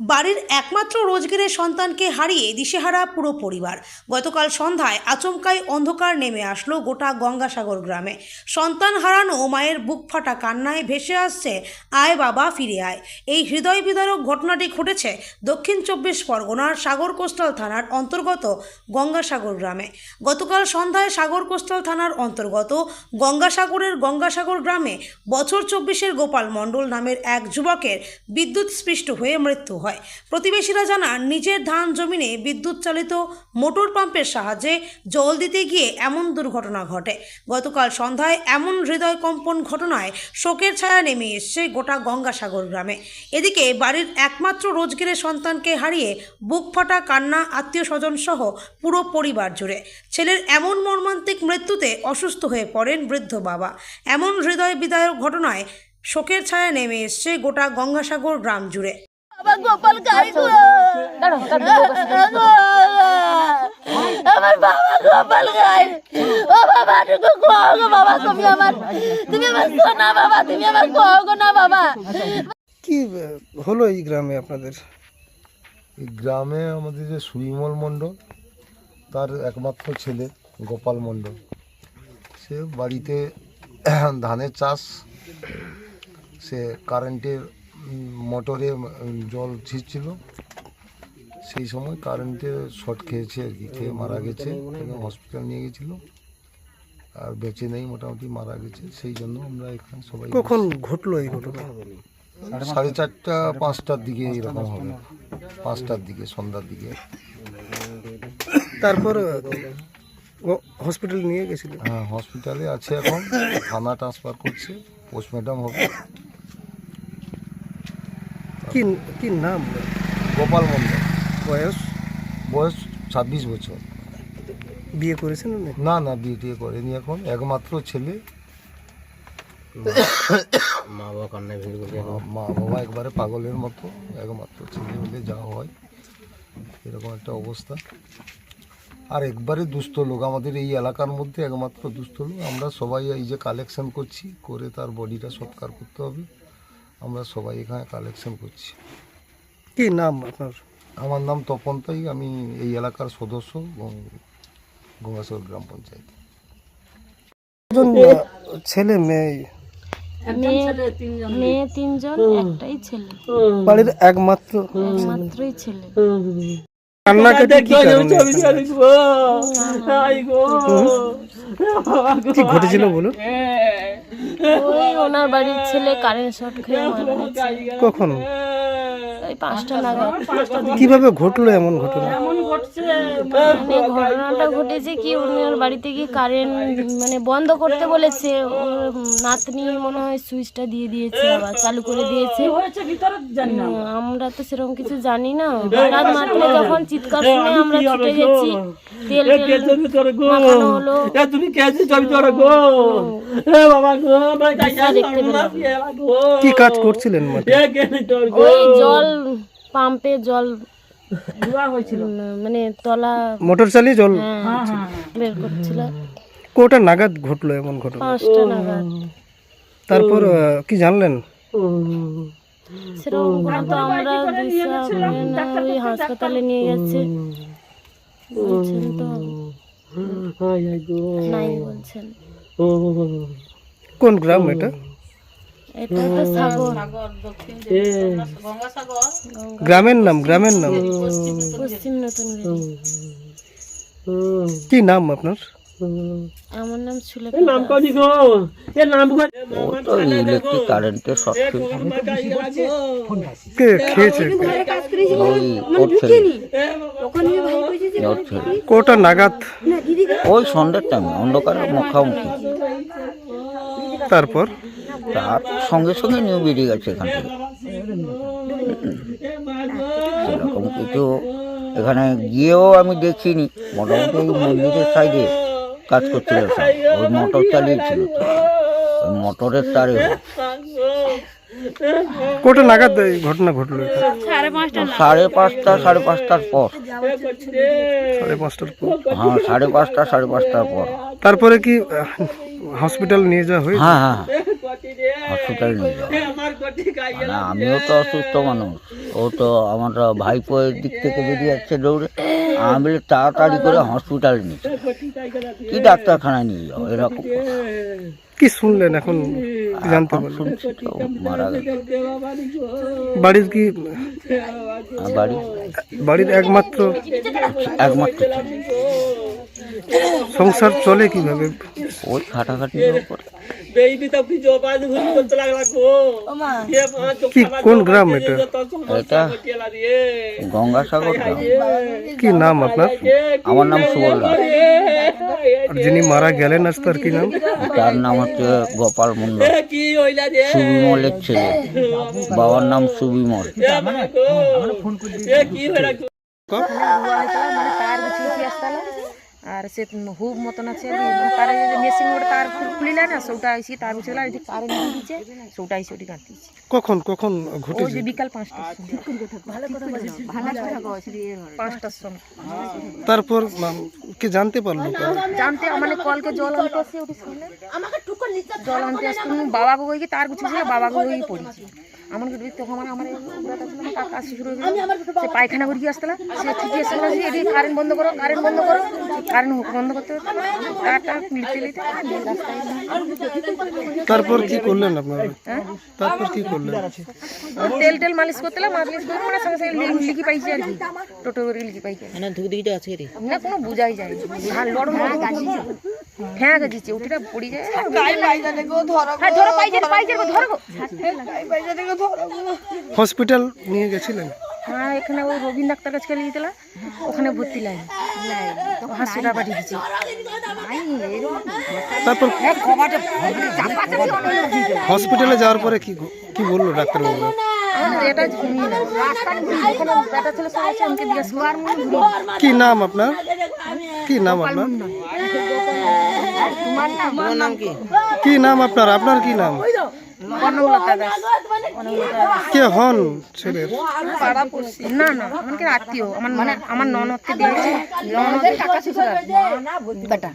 বাড়ির একমাত্র রোজগারের সন্তানকে হারিয়ে দিশেহারা পুরো পরিবার। গতকাল সন্ধ্যায় আচমকাই অন্ধকার নেমে আসলো গোটা গঙ্গাসাগর গ্রামে। সন্তান হারানো মায়ের বুক ফাটা কান্নায় ভেসে আসছে আয় বাবা ফিরে আয়। এই হৃদয় বিদারক ঘটনাটি ঘটেছে দক্ষিণ চব্বিশ পরগনার সাগর কোস্টাল থানার অন্তর্গত গঙ্গাসাগর গ্রামে। গতকাল সন্ধ্যায় সাগর কোস্টাল থানার অন্তর্গত গঙ্গাসাগরের গঙ্গাসাগর গ্রামে বছর চব্বিশের গোপাল মণ্ডল নামের এক যুবকের বিদ্যুৎ স্পৃষ্ট হয়ে মৃত্যু হয়। প্রতিবেশীরা জানান, নিজের ধান জমিনে বিদ্যুৎ চালিত মোটর পাম্পের সাহায্যে জল দিতে গিয়ে এমন দুর্ঘটনা ঘটে। গতকাল সন্ধ্যায় এমন হৃদয় কম্পন ঘটনায় শোকের ছায়া নেমে এসছে গোটা গঙ্গাসাগর গ্রামে। এদিকে বাড়ির একমাত্র রোজগারের সন্তানকে হারিয়ে বুক ফাটা কান্না আত্মীয় স্বজন সহ পুরো পরিবার জুড়ে। ছেলের এমন মর্মান্তিক মৃত্যুতে অসুস্থ হয়ে পড়েন বৃদ্ধ বাবা। এমন হৃদয় বিদায়ক ঘটনায় শোকের ছায়া নেমে এসছে গোটা গঙ্গাসাগর গ্রাম জুড়ে। আমার গোপাল গাই গো আমার বাবা গোপাল গাই ও বাবা তুমি কো গো বাবা তুমি আমার তুমি আমার সোনা বাবা তুমি আমার গো না বাবা। কি হলো এই গ্রামে আপনাদের? এই গ্রামে আমাদের যে সুইমল মণ্ডল তার একমাত্র ছেলে গোপাল মণ্ডল। সে বাড়িতে ধানের চাষ সে কারেন্টের মোটরে জল ছিঁচছিল সেই সময় কারেন্টে শর্ট খেয়েছে আর কি খেয়ে মারা গেছে হসপিটাল নিয়ে গেছিল আর বেঁচে নেই মোটামুটি মারা গেছে সেই জন্য আমরা এখানে সবাই কখন ঘটলো এই ঘটনা? সাড়ে চারটা পাঁচটার দিকে এরকম হবে পাঁচটার দিকে সন্ধ্যার দিকে। তারপর হসপিটাল নিয়ে গেছিল? হ্যাঁ হসপিটালে আছে এখন থানা ট্রান্সফার করছে পোস্টমর্টম হবে। কি কি নাম? গোপাল মন্ডল। বয়স বয়স ছাব্বিশ বছর। বিয়ে করেছেন উনি? না না বিয়ে টিয়ে করেনি এখন। একমাত্র ছেলে। মা মা বাবা একবারে পাগলের মতো একমাত্র ছেলে হলে যা হয় এরকম একটা অবস্থা। আর একবারে দুস্থ লোক আমাদের এই এলাকার মধ্যে একমাত্র দুস্থ লোক। আমরা সবাই এই যে কালেকশন করছি করে তার বডিটা সৎকার করতে হবে। আমরা সবাই এখানে কালেকশন করছি। কি নাম আপনার? আমার নাম তপন তাই আমি এই এলাকার সদস্য গঙ্গাসর গ্রাম পঞ্চায়েত। কজন, ছেলে মেয়ে? মেয়ে মেয়ে। তিনজন একটাই ছেলে। বাড়ির একমাত্র মাত্রই ছেলে। কান্নাকাটি কি কারণে? কি ঘটেছিল বলুন? ওই ওনার বাড়ির ছেলে কারেন্ট শর্ট খেয়ে কখন? ওই পাঁচটা নাগাদ। কীভাবে ঘটলো এমন ঘটনা? মানে ঘটনাটা ঘটেছে কি ওনার বাড়িতে গিয়ে কারেন্ট মানে বন্ধ করতে বলেছে। ওর নাতনি মনে হয় সুইচটা দিয়ে দিয়েছে আবার চালু করে দিয়েছে। আমরা তো সেরকম কিছু জানি না। হঠাৎ মাত্র যখন চিৎকার শুনে আমরা ছুটে গেছি তেল মাখানো হলো। তুমি কেজি ছবি তোর গো? এ বাবা গো কি কাজ করছিলেন ওই জল পাম্পে জল হয়েছিল। মানে তলা মোটর চালিয়ে জল হ্যাঁ, বের করছিল। কোটা নাগাদ ঘটলো এমন ঘটনা? পাঁচটা নাগাদ। তারপর কি জানলেন? সেরকম তো আমরা দিশা মানে না ওই হাসপাতালে নিয়ে গেছে। বলছেন তো। নাই বলছেন। কোন গ্রাম এটা? গ্রামের নাম গ্রামের নাম। কি নাম আপনার? আমার নাম সুলেখ নাম কনি গো এ নাম গো তো ইলেকট্রিক কারেন্টের শর্ট কে খেয়েছে? ওই ওর ছেলে ওর ছেলে কোটা নাগাদ? ওই সন্ধ্যের টাইমে অন্ধকারের মুখামুখি। তারপর? তার সঙ্গে সঙ্গে নিয়ে বেরিয়ে গেছে এখান থেকে। সেরকম কিছু এখানে গিয়েও আমি দেখিনি। মোটামুটি এই মন্দিরের সাইডে কাজ করছিল ওই মোটর চালিয়েছিল। ওই মোটরের তারে কোটা নাগাদ এই ঘটনা ঘটলো? সাড়ে পাঁচটা সাড়ে পাঁচটার পর। সাড়ে পাঁচটার পর? হ্যাঁ সাড়ে পাঁচটা সাড়ে পাঁচটার পর। তারপরে কি হসপিটাল নিয়ে যাওয়া হয়েছে? হ্যাঁ হ্যাঁ। হসপিটালে নিয়ে যাওয়া মানে আমিও তো অসুস্থ মানুষ। ও তো আমার ভাইপো এর দিক থেকে বেরিয়ে যাচ্ছে দৌড়ে। আমি বলি তাড়াতাড়ি করে হসপিটালে নিয়ে কি ডাক্তারখানায় নিয়ে যাও এরকম। কি শুনলেন এখন? জানতে পারলেন? মারা গেল বাড়ির কি আর বাড়ি? বাড়ির একমাত্র একমাত্র সংসার চলে কীভাবে? ওই খাটাখাটির উপরে। বেবি তো কি করতে লাগলা গো? এ মা তো কি কোন গ্রাম এটা? এটা গঙ্গাসাগর কি নাম আপনার? আমার নাম সুবল আর যিনি মারা গেলেন আজ তার কি নাম? তার নাম হচ্ছে গোপাল মন্ডল কি হইলা রে সুবিমলের ছেলে। বাবার নাম সুবিমল। এ তার আর সে হুব মতন আছে তার মেশিন গোটে তার খুলিলা না সৌটা আইসি তার গুছিয়ে এটি কারেন্ট দিয়ে দিচ্ছে সৌটা আইসি ওটি কাটিছে কখন কখন ওই ঘটেছে যে বিকাল পাঁচটার সময়। পাঁচটার সময়। তারপর কে জানতে পারল জানতে মানে কলকে জল আনতে আসে ওটি সামনে জল আনতে আসতে বাবাকে কই তার গুছিয়ে ছিল বাবাকে কই পড়েছি। আমার কি আমার আমার কাকা হয়ে সে পায়খানা করে আসতলা সে ঠিকই আসলে যে এটি কারেন্ট বন্ধ করো কারেন্ট বন্ধ করো কারেন্ট বন্ধ করতে লিখতে লিখতে রাস্তায় তারপর কি করলেন আপনারা? তারপর কি করলেন? তেল টেল মালিশ করতে মালিশ করে মানে সঙ্গে সঙ্গে লিখি পাইছি আর কি। টোটো করে লিখি পাইছি। না ধুক দিকে আছে রে না কোনো বুঝাই যায়। ধান লড়ম হ্যাঁ গেছে ওটিটা পড়ি যায়। হ্যাঁ ধরো পাইছে পাইছে গো, ধরো গো। হসপিটাল নিয়ে গেছিলেন? হ্যাঁ এখানে ওই রবীন্দ্র ডাক্তার কাছে গেলে দিলা ওখানে ভর্তি লাইন। হাসপাতাল পাঠিয়ে দিচ্ছে তারপর হসপিটালে যাওয়ার পরে কি কি বলল ডাক্তারবাবু? কি নাম আপনার? কি নাম আপনার? কি নাম আপনার? আপনার কি নাম? কে হন ছেলের? না না আমাকে আত্মীয় আমার মানে আমার ননদকে দিয়েছে ননদের টাকা শেষ বেটা।